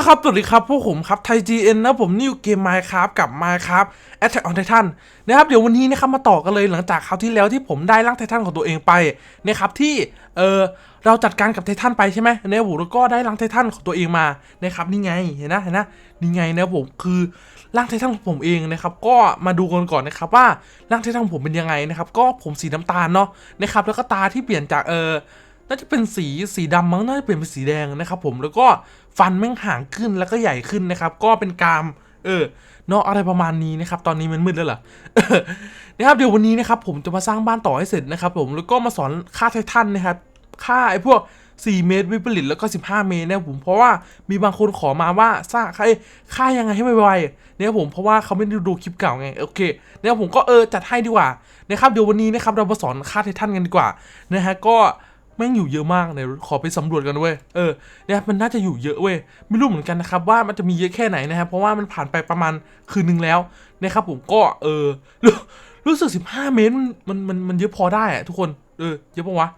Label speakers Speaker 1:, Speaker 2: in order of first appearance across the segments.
Speaker 1: ก็ครับ สวัสดีครับ พวกผมครับ ไทย GN นะผมนิวเกม Minecraft กับ Minecraft Attack on Titan นะครับ เดี๋ยววันนี้นะครับมาต่อกันเลยหลังจากคราวที่แล้วที่ผมได้ร่างไททันของตัวเองไปนะครับที่เออเราจัดการกับไททันไปใช่ไหมเนี่ยผมแล้วก็ได้ร่างไททันของตัวเองมานะครับนี่ไงเห็นนะเห็นนะนี่ไงนะผมคือร่างไททันของผมเองนะครับก็มาดูกันก่อนนะครับว่าร่างไททันของผมเป็นยังไงนะครับก็ผมสีน้ำตาลเนาะนะครับแล้วก็ตาที่เปลี่ยนจากเออ น่าจะเป็นสีสีดำมั้งน่าจะเปลี่ยนเป็นสีแดงนะครับผมแล้วก็ฟันแม่งห่างขึ้นแล้วก็ใหญ่ขึ้นนะครับ ก็เป็นกรามเออเนาะอะไรประมาณนี้นะครับ ตอนนี้มันมืดแล้วเหรอนะครับเดี๋ยววันนี้นะครับผมจะมาสร้างบ้านต่อให้เสร็จนะครับ ผมแล้วก็มาสอนค่าไททันนะครับค่าไอ้พวก 4 เมตรวิปริตแล้วก็ 15 เมตรนะครับผมเพราะว่ามีบางคนขอมาว่าสร้างค่าค่ายังไงให้ไวๆเนี่ยผมเพราะว่าเขาไม่ได้ดูคลิปเก่าไงโอเคเนี่ยผมก็เออจัดให้ดีกว่านะครับเดี๋ยววันนี้นะครับเรามาสอนค่าไททันกันดีกว่านะฮะก็ แม่งอยู่เยอะมากเดี๋ยขอไปสำรวจกันเว้ยเออเนี่ยมันน่าจะอยู่เยอะเว้ยไม่รู้เหมือนกันนะครับว่ามันจะมีเยอะแค่ไหนนะครับเพราะว่ามันผ่านไปประมาณคืนนึงแล้วนะครับผมก็เออรู้รู้สึก 15 เมตรมันมันมันมันเยอะพอได้อะทุกคนเออเยอะปะวะ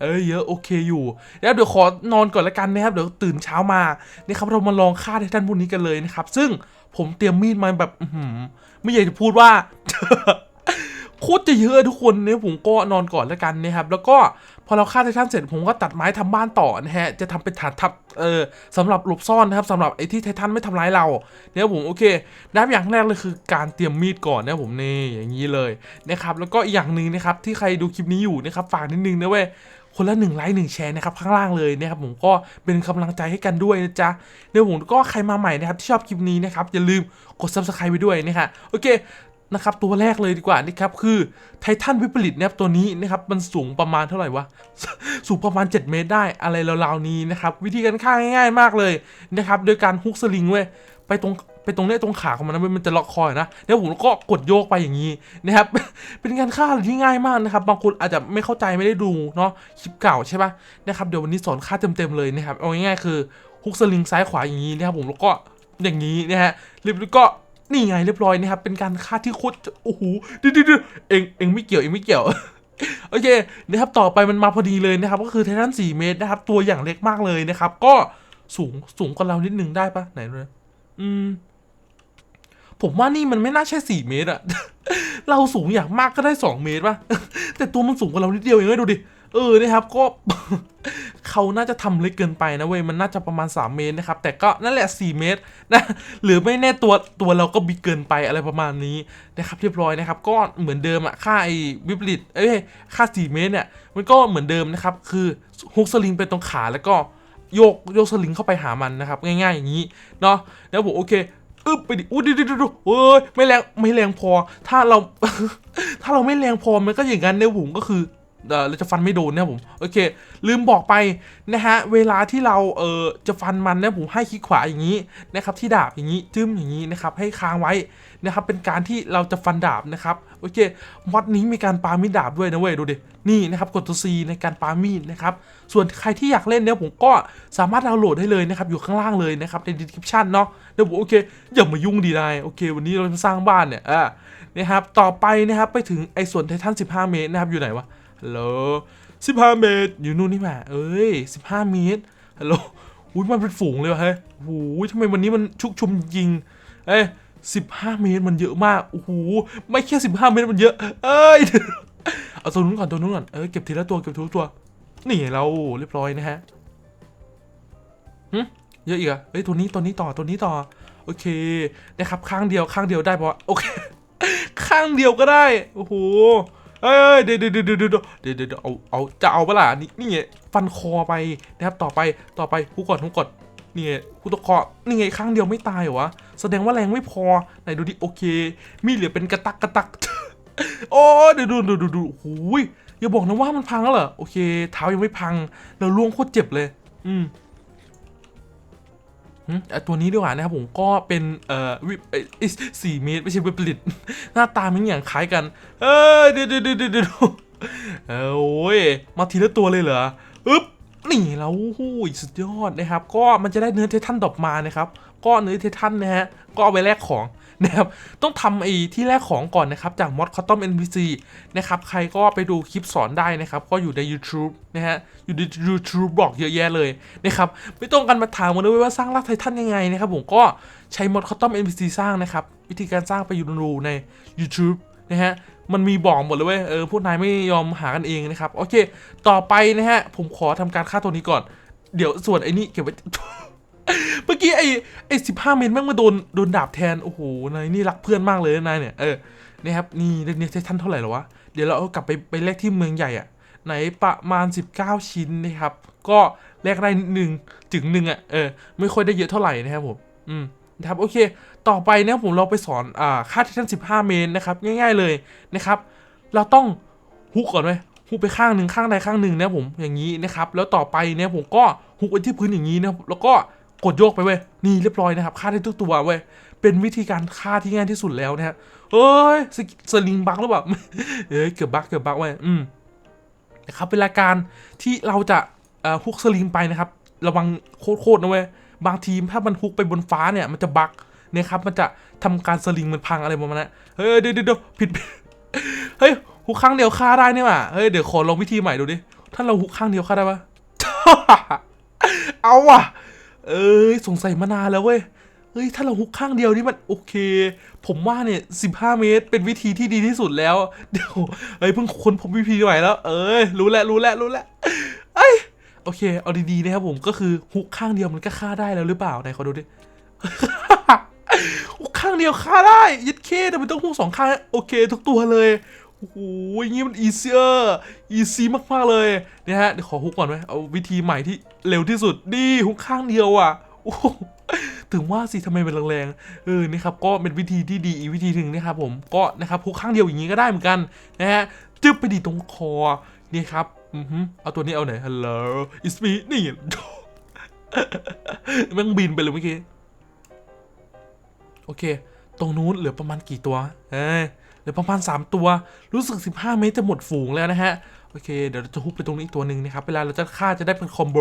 Speaker 1: เออเยอะโอเคอยู่แล้วเดี๋ยวขอนอนก่อนละกันนะครับเดี๋ยวตื่นเช้ามานะครับเรามาลองฆ่าไททันพวกนี้กันเลยนะครับ ซึ่งผมเตรียมมีดมาแบบหือไม่อยากจะพูดว่าโคตรจะเยอะทุกคนเนี่ยผมก็นอนก่อนล้วกันนะครับแล้วก็ พอเราฆ่าไททันเสร็จผมก็ตัดไม้ทำบ้านต่อนะฮะ จะทำเป็นฐานทัพเออสำหรับหลบซ่อนนะครับสำหรับไอ้ที่ไททันไม่ทำร้ายเราเนี่ยผมโอเคนะครับอย่างแรกเลยคือการเตรียมมีดก่อนนะผมนี่อย่างนี้เลยนะครับแล้วก็อีกอย่างหนึ่งนะครับที่ใครดูคลิปนี้อยู่นะครับฝากนิดนึงนะเว้ยคนละหนึ่งไลค์หนึ่งแชร์นะครับข้างล่างเลยนะครับผมก็เป็นกำลังใจให้กันด้วยนะจ๊ะเดี๋ยวผมก็ใครมาใหม่นะครับที่ชอบคลิปนี้นะครับอย่าลืมกด subscribe ไปด้วยนะฮะโอเค นะครับตัวแรกเลยดีกว่านะครับคือไททันวิปริตนะครับตัวนี้นะครับมันสูงประมาณเท่าไหร่วะสูงประมาณ 7 เมตรได้อะไรราวๆนี้นะครับวิธีการฆ่าง่ายๆมากเลยนะครับโดยการฮุกสลิงเว้ยไปตรงไปตรงเนี้ยตรงขาของมันนะมันจะล็อกคอยนะแล้วผมก็กดโยกไปอย่างนี้นะครับ เป็นการฆ่าที่ง่ายมากนะครับ บางคนอาจจะไม่เข้าใจไม่ได้ดูเนาะคลิปเก่าใช่ปะนะครับเดี๋ยววันนี้สอนฆ่าเต็มๆเลยนะครับเอาง่ายๆคือฮุกสลิงซ้ายขวาอย่างนี้นะครับผมแล้วก็อย่างนี้นะฮะแล้วก็ นี่ไงเรียบร้อยนะครับ เป็นการฆ่าที่โคตรโอ้โหดิดิดิเองเองไม่เกี่ยวเองไม่เกี่ยวโอเคนะครับต่อไปมันมาพอดีเลยนะครับ ก็คือไททัน4 เมตรนะครับ ตัวอย่างเล็กมากเลยนะครับ ก็สูงสูงกว่าเรานิดนึงได้ปะไหนดูนะอืม ผมว่านี่มันไม่น่าใช่4เมตรอะเราสูงอย่างมากก็ได้ 2 เมตรปะแต่ตัวมันสูงกว่าเรานิดเดียวเองเลยดูดิเออนะครับก็ เขาน่าจะทำเล็กเกินไปนะเว้ยมันน่าจะประมาณ 3 เมตรนะครับ แต่ก็นั่นแหละ 4 เมตรนะหรือไม่แน่ตัวตัวเราก็บิ๊กเกินไปอะไรประมาณนี้นะครับเรียบร้อยนะครับก็เหมือนเดิมอะค่าไอ้วิปริตเอ้ยค่า 4 เมตรเนี่ยมันก็เหมือนเดิมนะครับคือฮุกสลิงไปตรงขาแล้วก็โยกโยกสลิงเข้าไปหามันนะครับ ง่ายๆอย่างนี้เนาะแล้วผมโอเคอึบไปดิอู้ดิดิดิดิเฮ้ยไม่แรงไม่แรงพอ ถ้าเรา ถ้าเราไม่แรงพอมันก็อย่างนั้นเนี่ยผมก็คือ เออเราจะฟันไม่โดนนะผมโอเค ลืมบอกไปนะฮะเวลาที่เราเออจะฟันมันนะผมให้คลิกขวาอย่างนี้นะครับที่ดาบอย่างนี้จึ้มอย่างนี้นะครับให้ค้างไว้นะครับเป็นการที่เราจะฟันดาบนะครับโอเควัดนี้มีการปามีดดาบด้วยนะเว้ยดูดินี่นะครับกดตัว C ในการปามีดนะครับส่วนใครที่อยากเล่นเนี่ยผมก็สามารถดาวน์โหลดได้เลยนะครับอยู่ข้างล่างเลยนะครับใน description เนาะเดี๋ยวผมโอเคอย่ามายุ่งดีนายโอเค วันนี้เราจะสร้างบ้านเนี่ยอ่านะครับต่อไปนะครับไปถึงไอ้ส่วนไททัน15 เมตรนะครับอยู่ไหนวะ ฮัลโหล15เมตร อยู่นู่นนี่แหละเอ้ย15เมตรฮัลโหลอุ้ยมันเป็นฝูงเลยวะเฮ้ยโอ้โหทำไมวันนี้มันชุกชุมจริง เอ้ย15เมตรมันเยอะมากโอ้โหไม่แค่15เมตรมันเยอะ เอ้ยเอาตัวนู้นก่อนตัวนู้นก่อนเออเก็บทีละตัวเก็บทีละตัว นี่เราเรียบร้อยนะฮะหึเยอะอีกอะเอ้ยตัวนี้ตัวนี้ต่อตัวนี้ต่อ โอเคนะครับข้างเดียวข้างเดียวได้ปะวะโอเค ข้างเดียวก็ได้โอ้โห เอ้ยเดี๋ยวเดี๋ยวเดี๋ยวเดี๋ยวเดี๋ยวเอาเอาจะเอาเปล่านี่นี่ไงฟันคอไปนะครับต่อไปต่อไปผู้กดผู้กดนี่ไงผู้ตกคอนี่ไงข้างเดียวไม่ตายเหรอวะแสดงว่าแรงไม่พอไหนดูดิโอเค มีเหลือเป็นกระตักกระตักโอ้เดี๋ยวดูดูดูดูหูยอย่าบอกนะว่ามันพังแล้วเหรอโอเค เท้ายังไม่พังเราล่วงโคตรเจ็บเลย อืม ตัวนี้ดีกว่านะครับผมก็เป็นเอ่อวิปสี่เมตรไม่ใช่วิปริตหน้าตามันอย่างคล้ายกัน เอ้ยเดี๋ยวเดี๋ยวเดี๋ยวเดี๋ยวเดี๋ยวเอ้ยโอ้ยมาทีละตัวเลยเหรออึ๊บนี่แล้วหูยสุดยอดนะครับ ก็มันจะได้เนื้อเททันดอกมานะครับ ก็เนื้อเททันนะฮะก็เอาไปแลกของ นะครับ ต้องทำไอ้ที่แรกของก่อนนะครับ จากมอดคอตตอม NPC นะครับ ใครก็ไปดูคลิปสอนได้นะครับ ก็อยู่ใน YouTube นะฮะ อยู่ใน YouTube บอกเยอะแยะเลยนะครับ ไม่ต้องกันมาถามมาด้วยว่าสร้างรักไททันยังไงนะครับ ผมก็ใช้มอดคอตตอม NPC สร้างนะครับ วิธีการสร้างไปอยู่ดูใน YouTube นะฮะมันมีบอกหมดเลยเว้ย เออ พวกนายไม่ยอมหากันเองนะครับ โอเค ต่อไปนะฮะ ผมขอทำการฆ่าตัวนี้ก่อน เดี๋ยวส่วนไอ้นี่เก็บไว้ เมื่อกี้ไอ้ไอ้สิบห้าเมตรแม่งมาโดนโดนดาบแทน โอ้โหนายนี่รักเพื่อนมากเลยนะนายเนี่ย เออนี่ครับ นี่เรื่องนี้ท่านเท่าไหร่หรอวะ เดี๋ยวเราเอากลับไปไปแลกที่เมืองใหญ่อะไหนประมาณ 19 ชิ้นนะครับ ก็แลกได้หนึ่งถึงหนึ่งอะเออ ไม่ค่อยได้เยอะเท่าไหร่นะครับผม อืมนะครับโอเค ต่อไปนะครับผมเราไปสอนอ่าค่าที่ท่าน15 เมตรนะครับ ง่าย ๆเลยนะครับ เราต้องฮุกก่อนไหมฮุกไปข้างหนึ่งข้างใดข้างหนึ่งนะผมอย่างนี้นะครับ แล้วต่อไปเนี่ยผมก็ฮุกไว้ที่พื้นอย่างนี้นะแล้วก็ กดโยกไปเว้ยนี่เรียบร้อยนะครับฆ่าได้ทุกตัวเว้ยเป็นวิธีการฆ่าที่ง่ายที่สุดแล้วนะครับเอ้ยสสลิงบักหรือเปล่าเอ้ยเกือบบักเกือบบักเว้ยอืมนะครับเวลาการที่เราจะฮุกสลิงไปนะครับ ระวังโคตรๆนะเว้ยบางทีถ้ามันฮุกไปบนฟ้าเนี่ยมันจะบักเนี่ยครับมันจะทำการสลิงมันพังอะไรประมาณนั้นเฮ้ยเดี๋ยวเดี๋ยวเดี๋ยวผิดเฮ้ยฮุกข้างเดียวฆ่าได้เนี่หว่าเฮ้ยเดี๋ยวขอลองวิธีใหม่ดูดิถ้าเราฮุกข้างเดียวฆ่าได้ปะเอาว่ะ เอ้ยสงสัยมานานแล้วเว้ยเฮ้ยถ้าเราฮุกข้างเดียวนี่มันโอเค ผมว่าเนี่ย15เมตร เป็นวิธีที่ดีที่สุดแล้ว เดี๋ยวเฮ้ยเพิ่งค้นพบวิธีใหม่แล้ว เอ้ยรู้แล้วรู้แล้วรู้แล้วเอ้ยโอเค เอาดีๆนะครับผมก็คือฮุกข้างเดียวมันก็ฆ่าได้แล้วหรือเปล่าไหนขอดูดิฮุกข้างเดียวฆ่าได้ยัดเคแต่มันต้องฮุกสองข้างโอเค ทุกตัวเลย โอ้โหอย่างงี้มันอีเซียอีซีมากๆเลยเนี่ยฮะเดี๋ยวขอฮุกก่อนไหมเอาวิธีใหม่ที่เร็วที่สุดดีฮุกข้างเดียวอะโอ้ถึงว่าสิทำไมมันแรงๆเออนี่ครับก็เป็นวิธีที่ดีอีกวิธีหนึ่งนะครับผมก็นะครับฮุกข้างเดียวอย่างนี้ก็ได้เหมือนกันนะฮะจึ๊บไปดีตรงคอนี่ครับอือหือเอาตัวนี้เอาไหน hello it's me นี่มันบินไปเลยเมื่อกี้โอเค ตรงนู้นเหลือประมาณกี่ตัวเอ้ ลือประมาณ 3 ตัว รู้สึก 15 เมตรจะหมดฝูงแล้วนะฮะ โอเค เดี๋ยวเราจะฮุบไปตรงนี้อีกตัวหนึ่งนะครับ เวลาเราจะฆ่าจะได้เป็นคอมโบ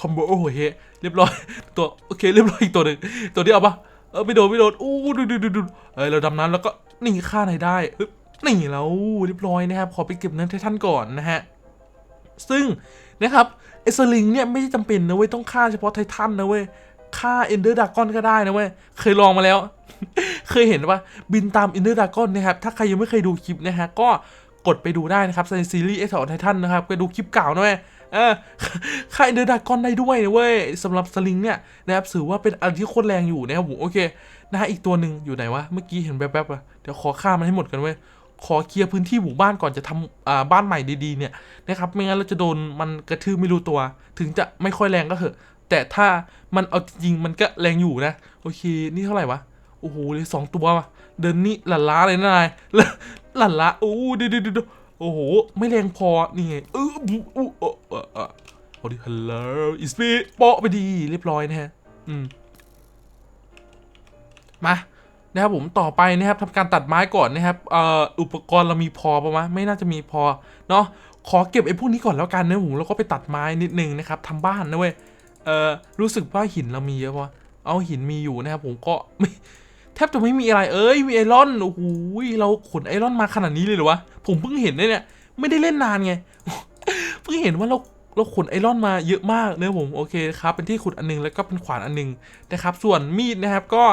Speaker 1: คอมโบโอ้โหเฮเรียบร้อย ตัว โอเค เรียบร้อยอีกตัวหนึ่งตัวนี้เอาปะเออไม่โดนไม่โดนอู้ดูดูดูดูเออเราดำน้ำแล้วก็นี่ฆ่าไหนได้นี่แล้วเรียบร้อยนะครับ ขอไปเก็บเนื้อไททันก่อนนะฮะ ซึ่งนะครับไอสลิงเนี่ยไม่ได้จำเป็นนะเว้ยต้องฆ่าเฉพาะไททันนะเว้ยฆ่าเอนเดอร์ดากอนก็ได้นะเว้ยเคยลองมาแล้ว เคยเห็นว่าบินตามเอนเดอร์ดากอนนะครับ ถ้าใครยังไม่เคยดูคลิปนะฮะก็กดไปดูได้นะครับในซีรีส์เอ็กซ์ไททันนะครับไปดูคลิปเก่านะเว้ยเออฆ่าเอนเดอร์ดากอนได้ด้วยนะเว้ยสำหรับสลิงเนี่ยนะครับถือว่าเป็นอะไรที่โคตรแรงอยู่นะครับผมโอเคนะฮะอีกตัวหนึ่งอยู่ไหนวะเมื่อกี้เห็นแป๊บๆอะเดี๋ยวขอฆ่ามันให้หมดกันเว้ยขอเคลียร์พื้นที่หมู่บ้านก่อนจะทำอ่าบ้านใหม่ดีๆเนี่ยนะครับไม่งั้นเราจะโดนมันกระทืบไม่รู้ตัว ถึงจะไม่ค่อยแรงก็เถอะ แต่ถ้ามันเอาจริงมันก็แรงอยู่นะ โอเค นี่เท่าไหร่วะ โอ้โหเลยสองตัวว่ะเดินนี่หลั่นล้าเลยนะนายหลั่นล้าโอ้ดูดูดูดูโอ้โห ไม่แรงพอ นี่ไงเอออู้อู้เออเออเออเอาดิฮัลโหลอิสปีโปะไปดีเรียบร้อยนะฮะ อืม มานะครับผมต่อไปนะครับทำการตัดไม้ก่อนนะครับเอ่ออุปกรณ์เรามีพอปะวะไม่น่าจะมีพอเนาะขอเก็บไอ้พวกนี้ก่อนแล้วกันนะผมแล้วก็ไปตัดไม้นิดนึงนะครับทำบ้านนะเว้ยเอ่อรู้สึกว่าหินเรามีเยอะปะเอาหินมีอยู่นะครับผมก็ไม่ ทบจะไม่มีอะไรเอ้ยมีไอรอนโอ้โหเราขนไอรอนมาขนาดนี้เลยเหรอวะผมเพิ่งเห็นเนี่ยไม่ได้เล่นนานไงเพิ่งเห็นว่าเราเราขนไอรอนมาเยอะมากเนี่ยผมโอเคครับเป็นที่ขุดอันหนึงแล้วก็เป็นขวานอันหนึงนะครับ ส่วนมีดนะครับก็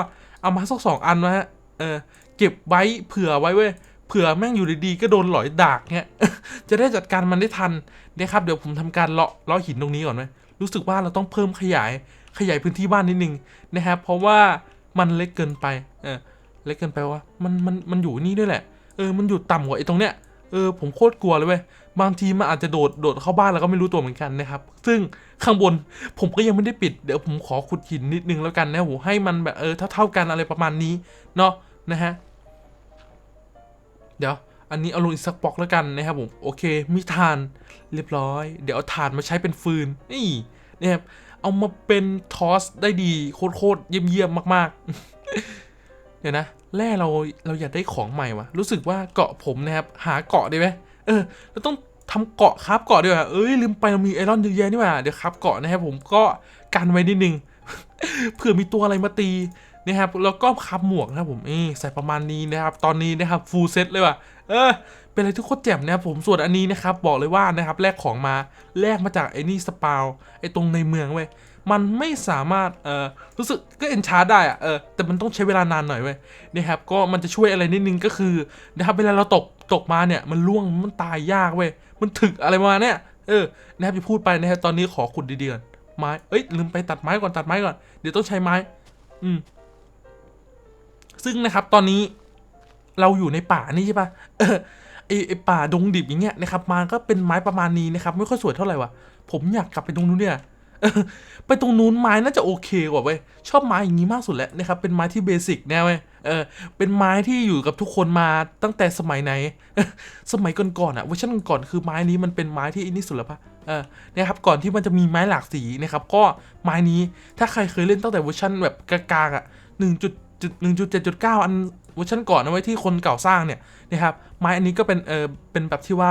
Speaker 1: เอามาสักสองอันนะฮะเออเก็บไว้เผื่อไว้เว้ยเผื่อแม่งอยู่ดีๆก็โดนหลอยดากเนี่ยจะได้จัดการมันได้ทันนะครับเดี๋ยวผมทำการเลาะเลาะหินตรงนี้ก่อนไหมรู้สึกว่าเราต้องเพิ่มขยายขยายพื้นที่บ้านนิดนึงนะครับเพราะว่า มันเล็กเกินไป เออ เล็กเกินไปว่ามันมันมันอยู่นี่ด้วยแหละ เออ มันอยู่ต่ำกว่าไอ้ตรงเนี้ย เออ ผมโคตรกลัวเลยเว้ย บางทีมันอาจจะโดด โดดเข้าบ้านแล้วก็ไม่รู้ตัวเหมือนกันนะครับ ซึ่งข้างบนผมก็ยังไม่ได้ปิด เดี๋ยวผมขอขุดหินนิดนึงแล้วกันนะโหให้มันแบบเออเท่าเท่าๆกันอะไรประมาณนี้ เนาะนะฮะ เดี๋ยวอันนี้เอาลงอีกสักปอกแล้วกันนะครับผม โอเค มีถ่านเรียบร้อย เดี๋ยวเอาถ่านมาใช้เป็นฟืน นี่นะครับ เอามาเป็นทอสได้ดีโคตรๆเยี่ยมๆมากๆ เดี๋ยวนะแร่เราเราอยากได้ของใหม่วะรู้สึกว่าเกาะผมนะครับหาเกาะได้ไหมเออเราต้องทำเกาะครับเกาะดีกว่าเอ้ยลืมไปเรามีไอรอนเยอะแยะนี่หว่าเดี๋ยวครับเกาะนะครับผมก็กันไว้นิดนึงเผื่อมีตัวอะไรมาตีนะครับแล้วก็คับหมวกนะครับผมเอ้ใส่ประมาณนี้นะครับ ตอนนี้นะครับฟูลเซตเลยว่ะเออ เป็นอะไรที่โคตรแจ่มนะครับผมส่วนอันนี้นะครับบอกเลยว่านะครับแลกของมาแลกมาจากไอ้นี่สปาวไอ้ตรงในเมืองเว้ยมันไม่สามารถเออรู้สึกก็เอนชาร์ได้อะเออแต่มันต้องใช้เวลานานหน่อยเว้ยนะครับก็มันจะช่วยอะไรนิดนึงก็คือนะครับเวลาเราตกตกมาเนี่ยมันล่วงมันตายยากเว้ยมันถึกอะไรมาเนี้ยเออนะครับจะพูดไปนะครับตอนนี้ขอขุดดีๆก่อนไม้เอ้ยลืมไปตัดไม้ก่อนตัดไม้ก่อนเดี๋ยวต้องใช้ไม้ อืม ซึ่งนะครับตอนนี้เราอยู่ในป่านี่ใช่ปะ ไอไอป่าดงดิบอย่างเงี้ยนะครับมาก็เป็นไม้ประมาณนี้นะครับ ไม่ค่อยสวยเท่าไหร่วะผมอยากกลับไปตรงนู้นเนี่ยไปตรงนู้นไม้น่าจะโอเคกว่าเว้ยชอบไม้อย่างนี้มากสุดแล้วนะครับเป็นไม้ที่เบสิกแน่เว้ยเออเป็นไม้ที่อยู่กับทุกคนมาตั้งแต่สมัยไหน สมัยก่อนๆอะเวอร์ชันก่อนคือไม้นี้มันเป็นไม้ที่อินนี่สุดแล้วปะเออนะครับก่อนที่มันจะมีไม้หลากสีนะครับก็ไม้นี้ถ้าใครเคยเล่นตั้งแต่เวอร์ชันแบบกลางๆอะหนึ่งจุดจุดหนึ่งจุดเจ็ดจุดเก้าอันเวอร์ชันก่อนนะไว้ที่คนเก่าสร้างเนี่ย นะครับไม้อันนี้ก็เป็นเออเป็นแบบที่ว่า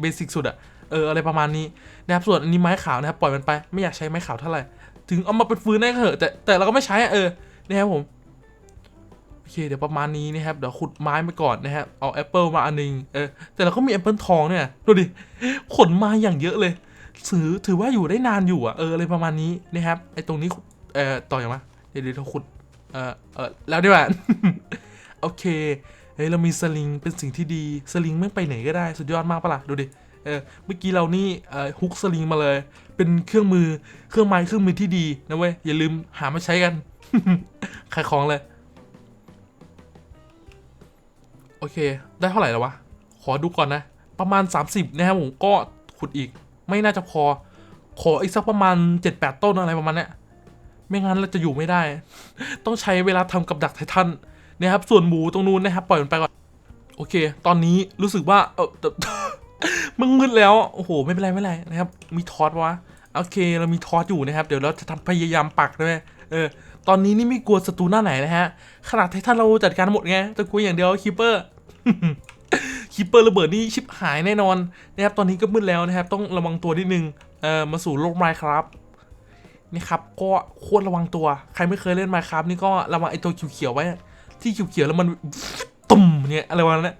Speaker 1: เบสิกสุดอะเอออะไรประมาณนี้นะครับส่วนอันนี้ไม้ขาวนะครับปล่อยมันไปไม่อยากใช้ไม้ขาวเท่าไหร่ถึงเอามาเป็นฟืนได้ก็เถอะแต่แต่เราก็ไม่ใช้อะเออนะครับผมโอเคเดี๋ยวประมาณนี้นะครับเดี๋ยวขุดไม้ไปก่อนนะครับเอาแอปเปิลมาอันหนึงเออแต่เราก็มีแอปเปิลทองเนี่ยดูดิขนมาอย่างเยอะเลยถือถือว่าอยู่ได้นานอยู่อะเอออะไรประมาณนี้นะครับไอ้ตรงนี้เอ่อต่ออย่างวะเดี๋ยวเดี๋ยวเราขุดเอ่อเออแล้วดีกว่าโอเค เฮ้ยเรามีสลิงเป็นสิ่งที่ดีสลิงไม่งไปไหนก็ได้สุดยอดมากปะล่ะดูดิเออเมื่อกี้เรานี่ฮุกสลิงมาเลย เป็นเครื่องมือเครื่องไม้เครื่องมือที่ดีนะเว้ยอย่าลืมหามาใช้กันขายของเลยโอเค ได้เท่าไหร่แล้ววะ ขอดูก่อนนะ ประมาณ 30 นะครับผมก็ขุดอีก ไม่น่าจะพอ ขออีกสักประมาณ 7-8 ต้นอะไรประมาณเนี้ยไม่งั้นเราจะอยู่ไม่ได้ ต้องใช้เวลาทำกับดักไททัน นะครับส่วนหมูตรงนู้นนะครับปล่อยมันไปก่อนโอเค ตอนนี้รู้สึกว่าเออแต่มึงมืดแล้วโอ้โหไม่เป็นไรไม่เป็นไรนะครับมีทอสวะโอเคเรามีทอสอยู่นะครับ เดี๋ยวเราจะทำพยายามปักด้วยเออตอนนี้นี่ไม่กลัวศัตรูหน้าไหนนะฮะขนาดไททันเราจัดการหมดไงแต่กลัวอย่างเดียวคีเปอร์คีเปอร์ระเบิดนี่ชิบหายแน่นอนนะครับตอนนี้ก็มืดแล้วนะครับ ต้องระวังตัวนิดนึงเออมาสู่โลกไมค์ครับนี่ครับก็โคตรระวังตัว ใครไม่เคยเล่นไมค์ครับนี่ก็ระวังไอตัวเขียวๆไว้ ที่เขียวๆแล้วมันตุ่มเนี่ยอะไรวะเนี่ย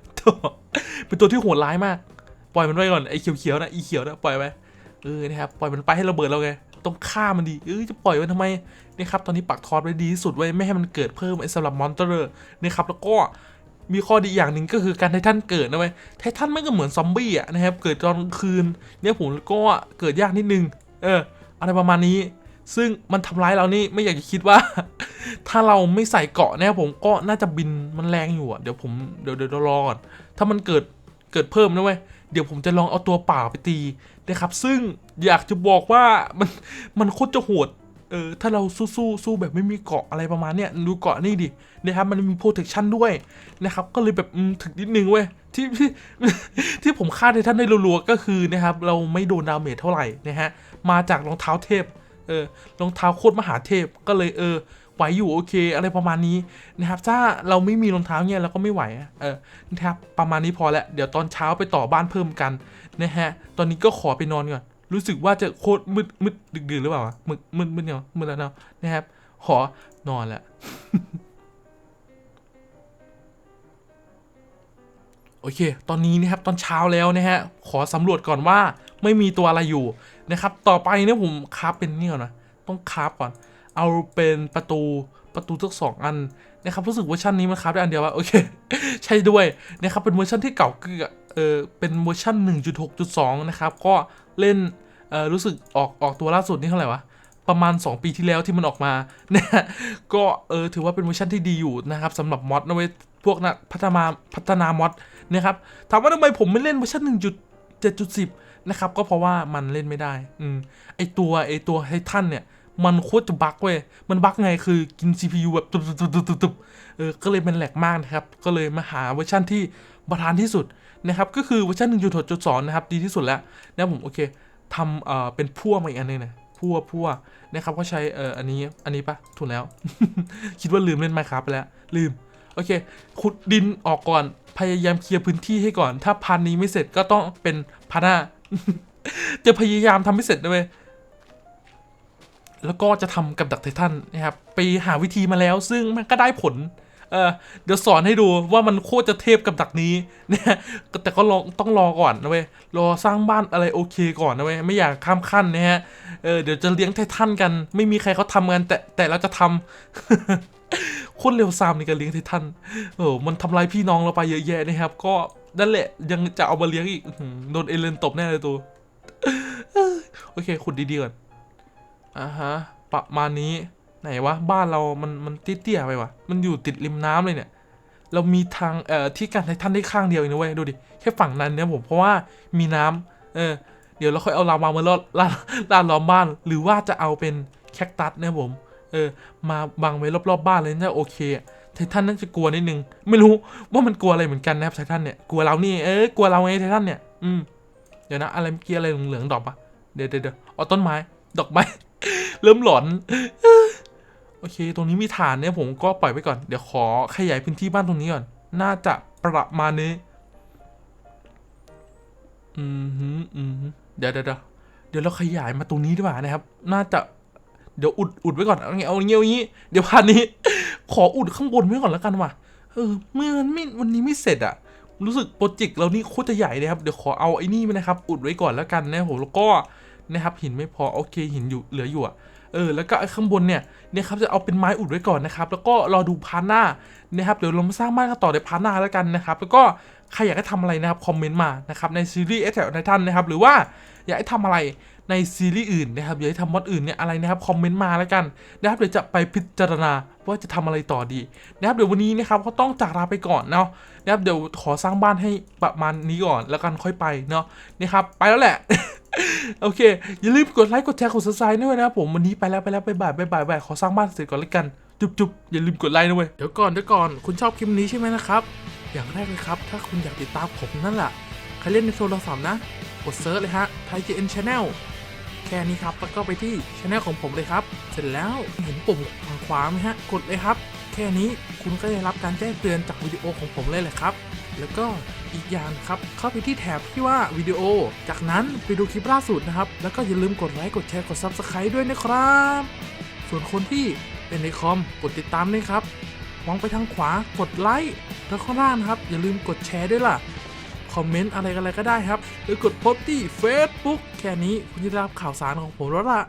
Speaker 1: เป็นตัวที่โหดร้ายมาก ปล่อยมันไว้ก่อนไอ้เขียวๆนะอีเขียวนะปล่อยไว้เออนะครับปล่อยมันไปให้ระเบิดเราไงต้องฆ่ามันดีเออจะปล่อยไว้ทำไมนี่ครับตอนนี้ปักทอดไว้ดีที่สุดไว้ไม่ให้มันเกิดเพิ่มไอ้สำหรับมอนเตอร์นี่ครับแล้วก็มีข้อดีอย่างหนึ่งก็คือการไททันเกิดนะเว้ยไททันไม่ก็เหมือนซอมบี้อะนะครับเกิดตอนกลางคืนเนี่ยผมก็เกิดยากนิดนึงเอออะไรประมาณนี้ ซึ่งมันทำร้ายเรานี่ไม่อยากจะคิดว่า ถ้าเราไม่ใส่เกาะเนี่ยผมก็น่าจะบินมันแรงอยู่อะเดี๋ยวผมเดี๋ยวเดี๋ยวรอก่อนถ้ามันเกิดเกิดเพิ่มนะเว้ยเดี๋ยวผมจะลองเอาตัวเปล่าไปตีนะครับ ซึ่งอยากจะบอกว่ามันมันโคตรจะโหดเออถ้าเราสู้สู้สู้แบบไม่มีเกาะอะไรประมาณเนี้ยดูเกาะนี่ดินะครับมันมี protection ด้วยนะครับก็เลยแบบถึงนิดนึงเว้ยที่ที่ที่ผมคาดในท่านได้รัวๆก็คือนะครับเราไม่โดนดาเมจเท่าไหร่นะฮะมาจากรองเท้าเทพ เออรองเท้าโคตรมหาเทพก็เลยเออไหวอยู่โอเค อะไรประมาณนี้นะครับถ้าเราไม่มีรองเท้าเนี่ยเราก็ไม่ไหวเออนะครับประมาณนี้พอแล้วเดี๋ยวตอนเช้าไปต่อบ้านเพิ่มกันนะฮะตอนนี้ก็ขอไปนอนก่อนรู้สึกว่าจะโคตรมืดมืดดึกดื่นหรือเปล่ามืดมืดมืดเนาะมืดแล้วเนาะนะครับขอนอนแล้วโอเค ตอนนี้นะครับตอนเช้าแล้วนะฮะขอสำรวจก่อนว่า ไม่มีตัวอะไรอยู่นะครับ ต่อไปเนี่ยผมคราฟเป็นนี่ก่อนนะต้องคราฟก่อน เอาเป็นประตูประตูทั้งสองอันนะครับรู้สึกเวอร์ชันนี้มันคราฟได้อันเดียวว่าโอเค ใช่ด้วยนะครับเป็นเวอร์ชันที่เก่าเกือเออเป็นเวอร์ชัน1.6.2 นะครับ ก็เล่นเออรู้สึกออกออกตัวล่าสุดนี่เท่าไหร่วะประมาณ 2 ปีที่แล้วที่มันออกมาเนะฮะก็เออถือว่าเป็นเวอร์ชันที่ดีอยู่นะครับสำหรับมอดนะเว้ยพวกนักพัฒนาพัฒนามอดนะครับถามว่าทำไมผมไม่เล่นเวอร์ชัน1.7.10 นะครับก็เพราะว่ามันเล่นไม่ได้ อืมไอตัวไอตัวไททันเนี่ย มันโคตรจะบั๊กเว้ย มันบั๊กไงคือกิน CPU แบบตุบตุบตุบตุบตุบตุบเออ ก็เลยเป็นแหลกมากนะครับ ก็เลยมาหาเวอร์ชันที่ประทานที่สุดนะครับ ก็คือเวอร์ชัน1.6.2นะครับ ดีที่สุดแล้วนะผมโอเคทำเอ่อเป็นพั่วมาอีกอันหนึงนะพั่วพั่วนะครับก็ใช้เอ่ออันนี้อันนี้ปะถูกแล้ว คิดว่าลืมเล่นไมครับไปแล้ว ลืมโอเคขุดดินออกก่อนพยายามเคลียร์พื้นที่ให้ก่อน ถ้าพันนี้ไม่เสร็จก็ต้องเป็นพันหน้า จะพยายามทำให้เสร็จด้วยแล้วก็จะทำกับดักไททันนะครับ ไปหาวิธีมาแล้ว ซึ่งมันก็ได้ผล เออเดี๋ยวสอนให้ดูว่ามันโคตรจะเทพกับดักนี้เนี่ยแต่ก็ลองต้องรอก่อนนะเว้ย รอสร้างบ้านอะไรโอเคก่อนนะเว้ย ไม่อยากข้ามขั้นนะฮะ เออเดี๋ยวจะเลี้ยงไททันกัน ไม่มีใครเขาทำกันแต่แต่เราจะทำโคตรเร็วซามในการเลี้ยงไททัน เออ มันทำลายพี่น้องเราไปเยอะแยะนะครับ ก็ นั่นแหละ ยังจะเอามาเลี้ยงอีกโดนเอเลนตบแน่เลยตัวโอเคขุดดีๆก่อนอ่าฮะประมาณนี้ไหนวะบ้านเรามันมันเตี้ยๆไปวะมันอยู่ติดริมน้ำเลยเนี่ย เรามีทางเอ่อที่การไททันได้ข้างเดียวเองนะเว้ยดูดิแค่ฝั่งนั้นเนี่ยผมเพราะว่ามีน้ำเออ เดี๋ยวเราค่อยเอาลาวามาลอดลาดลาดล้อมบ้าน หรือว่าจะเอาเป็นแคคตัสเนี่ยผม เออ มาบังไว้รอบๆบ้านเลยน่าโอเคอะ ไททันน่าจะกลัวนิดนึง ไม่รู้ว่ามันกลัวอะไรเหมือนกันนะครับไททันเนี่ยกลัวเรานี่เออกลัวเราไงไททันเนี่ยอืมเดี๋ยวนะอะไรเมื่อกี้อะไรเหลืองๆดอกปะเดี๋ยวเดี๋ยวเดี๋ยวเอาต้นไม้ ดอกไม้ เริ่มหลอนโอเค ตรงนี้มีฐานเนี่ยผมก็ปล่อยไว้ก่อน เดี๋ยวขอขยายพื้นที่บ้านตรงนี้ก่อน น่าจะประมาณนี้ อืมฮึอืมเดี๋ยวเดี๋ยวเดี๋ยวเดี๋ยวเราขยายมาตรงนี้ดีกว่านะครับ น่าจะ เดี๋ยวอุดอุดไว้ก่อน เอาเงี้ยเอาเงี้เอางี้ เดี๋ยวพานนี้ ขออุดข้างบนไว้ก่อนแล้วกันว่ะ เออเมื่อไม่วันนี้ไม่เสร็จอะรู้สึกโปรเจกต์เรานี่โคตรจะใหญ่เลยครับ เดี๋ยวขอเอาไอ้นี่ไปนะครับ อุดไว้ก่อนแล้วกันนะผมแล้วก็นะครับหินไม่พอโอเคหินอยู่เหลืออยู่อะเออแล้วก็ไอ้ข้างบนเนี่ยเนี่ยครับจะเอาเป็นไม้อุดไว้ก่อนนะครับ แล้วก็รอดูพาร์ทหน้านะครับเดี๋ยวเรามาสร้างบ้านกันต่อในพาร์ทหน้าแล้วกันนะครับ แล้วก็ใครอยากให้ทำอะไรนะครับคอมเมนต์มานะครับในซีรีส์เอสแทไททันนะครับหรือว่าอยากให้ทำอะไร ในซีรีส์อื่นนะครับอยากให้ทำมอดอื่นเนี่ยอะไรนะครับคอมเมนต์มาแล้วกันนะครับเดี๋ยวจะไปพิจารณาว่าจะทำอะไรต่อดีนะครับเดี๋ยววันนี้นะครับก็ต้องจากลาไปก่อนเนาะนะครับเดี๋ยวขอสร้างบ้านให้ประมาณนี้ก่อนแล้วกันค่อยไปเนาะนี่ครับไปแล้วแหละโอเค อย่าลืมกดไลค์กดแชร์กดซับสไครต์ด้วยนะครับผมวันนี้ไปแล้วไปแล้วไปบ่ายไปบ่ายไปบ่ายขอสร้างบ้านเสร็จก่อนแล้วกัน จุ๊บจุ๊บอย่าลืมกดไลค์นะเว้ยเดี๋ยวก่อนเดี๋ยวก่อนคุณชอบคลิปนี้ใช่ไหมนะครับ อย่างแรกเลยครับ ถ้าคุณอยากติดตามผมนั่นแหละใครเล่นในโทรศัพท์นะ กดเซิร์ชเลยฮะไทยเจนชาแนล แค่นี้ครับแล้วก็ไปที่ช anel ของผมเลยครับ เสร็จแล้วเห็นปุ่มทางขวาไหมฮะ กดเลยครับ แค่นี้คุณก็ได้รับการแจ้งเตือนจากวิดีโอของผมเลยแหละครับ แล้วก็อีกอย่างครับ เข้าไปที่แถบที่ว่าวิดีโอ จากนั้นไปดูคลิปล่าสุดนะครับ แล้วก็อย่าลืมกดไลค์ กดแชร์ กด Subscribe ด้วยนะครับ ส่วนคนที่เป็นในคอม กดติดตามด้วยครับ มองไปทางขวากดไลค์แล้วข้างล่างนะครับ อย่าลืมกดแชร์ด้วยล่ะ คอมเมนต์อะไรกันอะไรก็ได้ครับ หรือกดโพสต์ที่ Facebook แค่นี้คุณจะได้รับข่าวสารของผมแล้วล่ะ